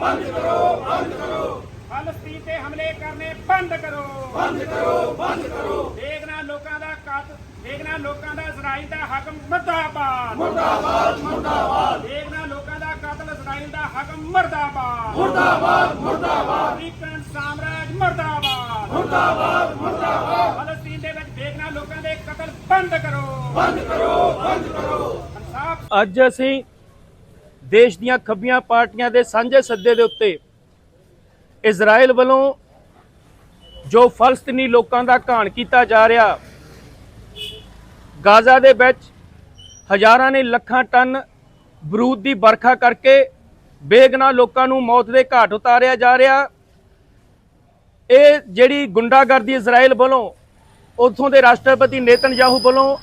ਬੰਦ ਕਰੋ ਬੰਦ ਕਰੋ। ਫਲਸਤੀਨ ਤੇ ਹਮਲੇ ਕਰਨੇ ਬੰਦ ਕਰੋ। ਬੰਦ ਕਰੋ ਬੰਦ ਕਰੋ। ਦੇਖਣਾ ਲੋਕਾਂ ਦਾ ਕਤ ਦੇਖਣਾ ਲੋਕਾਂ ਦਾ ਇਜ਼ਰਾਈਲ ਦਾ ਹਕਮ ਮਰਦਾਬਾਦ। ਮਰਦਾਬਾਦ ਮਰਦਾਬਾਦ। ਦੇਖਣਾ ਲੋਕਾਂ ਦਾ ਕਤਲ ਇਜ਼ਰਾਈਲ ਦਾ ਹਕਮ ਮਰਦਾਬਾਦ। ਮਰਦਾਬਾਦ ਮਰਦਾਬਾਦ। ਅਮਰੀਕਨ ਸਾਮਰਾਜ ਮਰਦਾਬਾਦ। ਮਰਦਾਬਾਦ ਮਰਦਾਬਾਦ। ਫਲਸਤੀਨ ਦੇ ਵਿੱਚ ਦੇਖਣਾ ਲੋਕਾਂ ਦੇ ਕਤਲ ਬੰਦ ਕਰੋ। ਬੰਦ ਕਰੋ ਬੰਦ ਕਰੋ। ਅੱਜ ਅਸੀਂ ਦੇਸ਼ ਦੀਆਂ ਖੱਬੀਆਂ ਪਾਰਟੀਆਂ ਦੇ ਸਾਂਝੇ ਸੱਦੇ ਦੇ ਉੱਤੇ ਇਜ਼ਰਾਈਲ ਵੱਲੋਂ ਜੋ ਫਲਸਤੀਨੀ ਲੋਕਾਂ ਦਾ ਘਾਣ ਕੀਤਾ ਜਾ ਰਿਹਾ, ਗਾਜ਼ਾ ਦੇ ਵਿੱਚ ਹਜ਼ਾਰਾਂ ਨੇ ਲੱਖਾਂ ਟਨ ਬਰੂਦ ਦੀ ਵਰਖਾ ਕਰਕੇ ਬੇਗਨਾ ਲੋਕਾਂ ਨੂੰ ਮੌਤ ਦੇ ਘਾਟ ਉਤਾਰਿਆ ਜਾ ਰਿਹਾ। ਇਹ ਜਿਹੜੀ ਗੁੰਡਾਗਰਦੀ ਇਜ਼ਰਾਈਲ ਵੱਲੋਂ, ਉਥੋਂ ਦੇ ਰਾਸ਼ਟਰਪਤੀ ਨੇਤਨਯਾਹੂ ਵੱਲੋਂ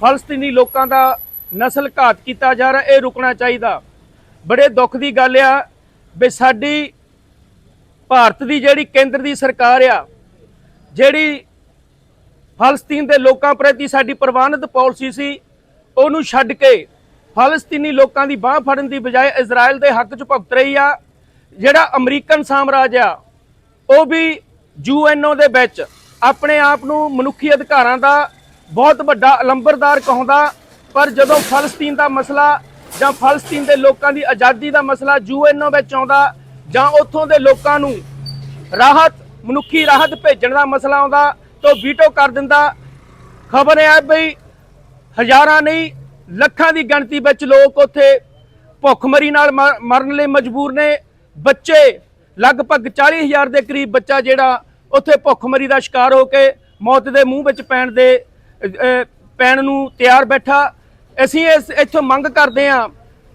ਫਲਸਤੀਨੀ ਲੋਕਾਂ ਦਾ ਨਸਲ ਘਾਤ ਕੀਤਾ ਜਾ ਰਿਹਾ, ਇਹ ਰੁਕਣਾ ਚਾਹੀਦਾ। ਬੜੇ ਦੁੱਖ ਦੀ ਗੱਲ ਆ ਵੀ ਸਾਡੀ ਭਾਰਤ ਦੀ ਜਿਹੜੀ ਕੇਂਦਰ ਦੀ ਸਰਕਾਰ ਆ, ਜਿਹੜੀ ਫਲਸਤੀਨ ਦੇ ਲੋਕਾਂ ਪ੍ਰਤੀ ਸਾਡੀ ਪ੍ਰਵਾਨਿਤ ਪਾਲਿਸੀ ਸੀ, ਉਹਨੂੰ ਛੱਡ ਕੇ ਫਲਸਤੀਨੀ ਲੋਕਾਂ ਦੀ ਬਾਹ ਫੜਨ ਦੀ ਬਜਾਏ ਇਜ਼ਰਾਈਲ ਦੇ ਹੱਕ 'ਚ ਭੁਗਤ ਰਹੀ ਆ, ਜਿਹੜਾ ਅਮਰੀਕਨ ਸਾਮਰਾਜ ਆ, ਉਹ ਵੀ ਯੂਐਨਓ ਦੇ ਵਿੱਚ ਆਪਣੇ ਆਪ ਨੂੰ ਮਨੁੱਖੀ ਅਧਿਕਾਰਾਂ ਦਾ ਬਹੁਤ ਵੱਡਾ ਅਲੰਬਰਦਾਰ ਕਹਾਉਂਦਾ ਪਰ ਜਦੋਂ ਫਲਸਤੀਨ ਦਾ ਮਸਲਾ ਜਾਂ ਫਲਸਤੀਨ ਦੇ ਲੋਕਾਂ ਦੀ ਆਜ਼ਾਦੀ ਦਾ ਮਸਲਾ ਯੂਐਨਓ ਵਿੱਚ ਆਉਂਦਾ ਜਾਂ ਉੱਥੋਂ ਦੇ ਲੋਕਾਂ ਨੂੰ ਰਾਹਤ, ਮਨੁੱਖੀ ਰਾਹਤ ਭੇਜਣ ਦਾ ਮਸਲਾ ਆਉਂਦਾ, ਤਾਂ ਵੀਟੋ ਕਰ ਦਿੰਦਾ। ਖਬਰ ਹੈ ਬਈ ਹਜ਼ਾਰਾਂ ਨਹੀਂ, ਲੱਖਾਂ ਦੀ ਗਿਣਤੀ ਵਿੱਚ ਲੋਕ ਉੱਥੇ ਭੁੱਖਮਰੀ ਨਾਲ ਮ- ਮਰਨ ਲਈ ਮਜਬੂਰ ਨੇ। ਬੱਚੇ, ਲਗਭਗ 40000 ਦੇ ਕਰੀਬ ਬੱਚਾ ਜਿਹੜਾ ਉੱਥੇ ਭੁੱਖਮਰੀ ਦਾ ਸ਼ਿਕਾਰ ਹੋ ਕੇ ਮੌਤ ਦੇ ਮੂੰਹ ਵਿੱਚ ਪੈਣ ਦੇ ਪੈਣ ਨੂੰ ਤਿਆਰ ਬੈਠਾ। ਅਸੀਂ ਇਸ ਇੱਥੋਂ ਮੰਗ ਕਰਦੇ ਹਾਂ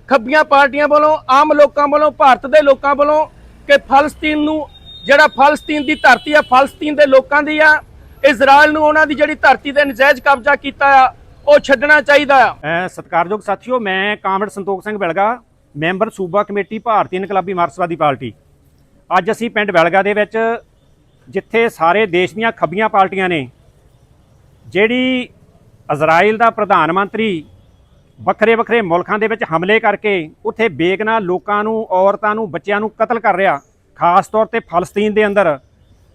ਖੱਬੀਆਂ ਪਾਰਟੀਆਂ ਵੱਲੋਂ ਆਮ ਲੋਕਾਂ ਵੱਲੋਂ ਭਾਰਤ ਦੇ ਲੋਕਾਂ ਵੱਲੋਂ ਕਿ ਫਲਸਤੀਨ ਨੂੰ ਜਿਹੜਾ ਫਲਸਤੀਨ ਦੀ ਧਰਤੀ ਆ ਫਲਸਤੀਨ ਦੇ ਲੋਕਾਂ ਦੀ ਆ ਇਜ਼ਰਾਈਲ ਨੂੰ ਉਹਨਾਂ ਦੀ ਜਿਹੜੀ ਧਰਤੀ ਤੇ ਨਜਾਇਜ਼ ਕਬਜ਼ਾ ਕੀਤਾ ਆ ਉਹ ਛੱਡਣਾ ਚਾਹੀਦਾ ਆ। ਅ, ਸਤਿਕਾਰਯੋਗ ਸਾਥੀਓ ਮੈਂ ਕਾਮਰਡ ਸੰਤੋਖ ਸਿੰਘ ਬਿਲਗਾ ਮੈਂਬਰ ਸੂਬਾ ਕਮੇਟੀ ਭਾਰਤੀ ਇਨਕਲਾਬੀ ਮਾਰਕਸਵਾਦੀ ਪਾਰਟੀ। ਅੱਜ ਅਸੀਂ ਪਿੰਡ ਬਿਲਗਾ ਦੇ ਵਿੱਚ ਜਿੱਥੇ ਸਾਰੇ ਦੇਸ਼ ਦੀਆਂ ਖੱਬੀਆਂ ਪਾਰਟੀਆਂ ਨੇ ਜਿਹੜੀ ਇਜ਼ਰਾਈਲ ਦਾ ਪ੍ਰਧਾਨ ਮੰਤਰੀ ਵੱਖਰੇ ਵੱਖਰੇ ਮੁਲਕਾਂ ਦੇ ਵਿੱਚ ਹਮਲੇ ਕਰਕੇ ਉੱਥੇ ਬੇਗਨਾ ਲੋਕਾਂ ਨੂੰ, ਔਰਤਾਂ ਨੂੰ, ਬੱਚਿਆਂ ਨੂੰ ਕਤਲ ਕਰ ਰਿਹਾ। ਖਾਸ ਤੌਰ ਤੇ ਫਲਸਤੀਨ ਦੇ ਅੰਦਰ।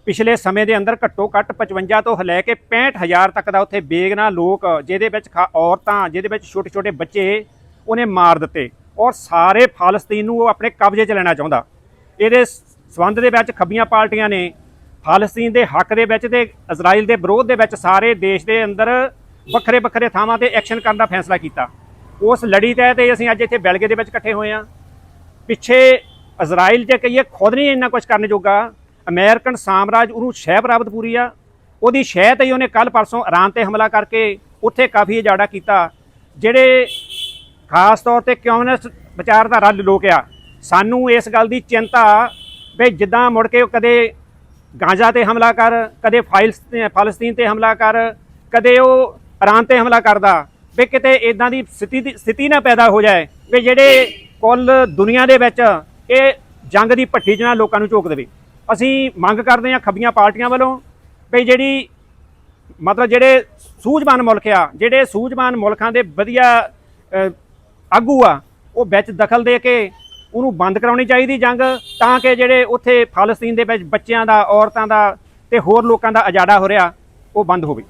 ਪਿਛਲੇ ਸਮੇਂ ਦੇ ਅੰਦਰ ਘੱਟੋ ਘੱਟ 55 ਤੋਂ ਲੈ ਕੇ 65000 ਤੱਕ ਦਾ ਉੱਥੇ ਬੇਗਨਾ ਲੋਕ, ਜਿਹਦੇ ਵਿੱਚ ਖਾ- ਔਰਤਾਂ, ਜਿਹਦੇ ਵਿੱਚ ਛੋਟੇ ਛੋਟੇ ਬੱਚੇ, ਉਹਨੇ ਮਾਰ ਦਿੱਤੇ। ਔਰ ਸਾਰੇ ਫਲਸਤੀਨ ਨੂੰ ਉਹ ਆਪਣੇ ਕਬਜ਼ੇ 'ਚ ਲੈਣਾ ਚਾਹੁੰਦਾ। ਇਹਦੇ ਸਬੰਧ ਦੇ ਵਿੱਚ ਖੱਬੀਆਂ ਪਾਰਟੀਆਂ ਨੇ ਫਲਸਤੀਨ ਦੇ ਹੱਕ ਦੇ ਵਿੱਚ ਤੇ ਇਜ਼ਰਾਈਲ ਦੇ ਵਿਰੋਧ ਦੇ ਵਿੱਚ ਸਾਰੇ ਦੇਸ਼ ਦੇ ਅੰਦਰ ਵੱਖਰੇ ਵੱਖਰੇ ਥਾਵਾਂ ਤੇ ਐਕਸ਼ਨ ਕਰਨ ਦਾ ਫੈਸਲਾ ਕੀਤਾ। ਉਸ ਲੜੀ ਤਹਿਤ ਹੀ ਅਸੀਂ ਅੱਜ ਇੱਥੇ ਬੈਲਗੇ ਦੇ ਵਿੱਚ ਇਕੱਠੇ ਹੋਏ ਹਾਂ। ਪਿੱਛੇ ਇਜ਼ਰਾਈਲ ਜੇ ਕਹੀਏ, ਖੁਦ ਨਹੀਂ ਇੰਨਾ ਕੁਝ ਕਰਨ ਜੋਗਾ। ਅਮਰੀਕਨ ਸਾਮਰਾਜ ਉਹਨੂੰ ਸ਼ਹਿ ਪ੍ਰਾਪਤ ਪੂਰੀ ਆ। ਉਹਦੀ ਸ਼ਹਿ ਤੇ ਹੀ ਉਹਨੇ ਕੱਲ ਪਰਸੋਂ ਇਰਾਨ ਤੇ ਹਮਲਾ ਕਰਕੇ ਉੱਥੇ ਕਾਫੀ ਉਜਾੜਾ ਕੀਤਾ, ਜਿਹੜੇ ਖਾਸ ਤੌਰ ਤੇ ਕਮਿਊਨਿਸਟ ਵਿਚਾਰਧਾਰਾ ਲੋਕ ਆ। ਸਾਨੂੰ ਇਸ ਗੱਲ ਦੀ ਚਿੰਤਾ ਵੀ ਜਿੱਦਾਂ ਮੁੜ ਕੇ ਕਦੇ ਗਾਂਜਾ ਤੇ ਹਮਲਾ ਕਰ, ਕਦੇ ਫਾਈਲਸ ਫਲਸਤੀਨ ਤੇ ਹਮਲਾ ਕਰ, ਕਦੇ ਉਹ ਇਰਾਨ ਤੇ ਹਮਲਾ ਕਰਦਾ। ਵੀ ਕਿਤੇ ਇਦਾਂ ਦੀ ਸਥਿਤੀ ਸਥਿਤੀ ਨਾ ਪੈਦਾ ਹੋ ਜਾਏ ਵੀ ਜਿਹੜੇ ਕੁੱਲ ਦੁਨੀਆ ਦੇ ਵਿੱਚ ਇਹ ਜੰਗ ਦੀ ਭੱਠੀ 'ਚ ਨਾ ਲੋਕਾਂ ਨੂੰ ਝੋਕ ਦੇਵੇ। ਅਸੀਂ ਮੰਗ ਕਰਦੇ ਹਾਂ ਖੱਬੀਆਂ ਪਾਰਟੀਆਂ ਵੱਲੋਂ ਵੀ ਜਿਹੜੀ ਮਤਲਬ ਜਿਹੜੇ ਸੂਝਵਾਨ ਮੁਲਕ ਆ, ਜਿਹੜੇ ਸੂਝਵਾਨ ਮੁਲਕਾਂ ਦੇ ਵਧੀਆ ਆਗੂ ਆ, ਉਹ ਵਿੱਚ ਦਖਲ ਦੇ ਕੇ ਉਹਨੂੰ ਬੰਦ ਕਰਾਉਣੀ ਚਾਹੀਦੀ ਜੰਗ ਤਾਂ ਕਿ ਜਿਹੜੇ ਉੱਥੇ ਫਲਸਤੀਨ ਦੇ ਵਿੱਚ ਬੱਚਿਆਂ ਦਾ, ਔਰਤਾਂ ਦਾ ਤੇ ਹੋਰ ਲੋਕਾਂ ਦਾ ਅਜਾੜਾ ਹੋ ਰਿਹਾ, ਉਹ ਬੰਦ ਹੋਵੇ।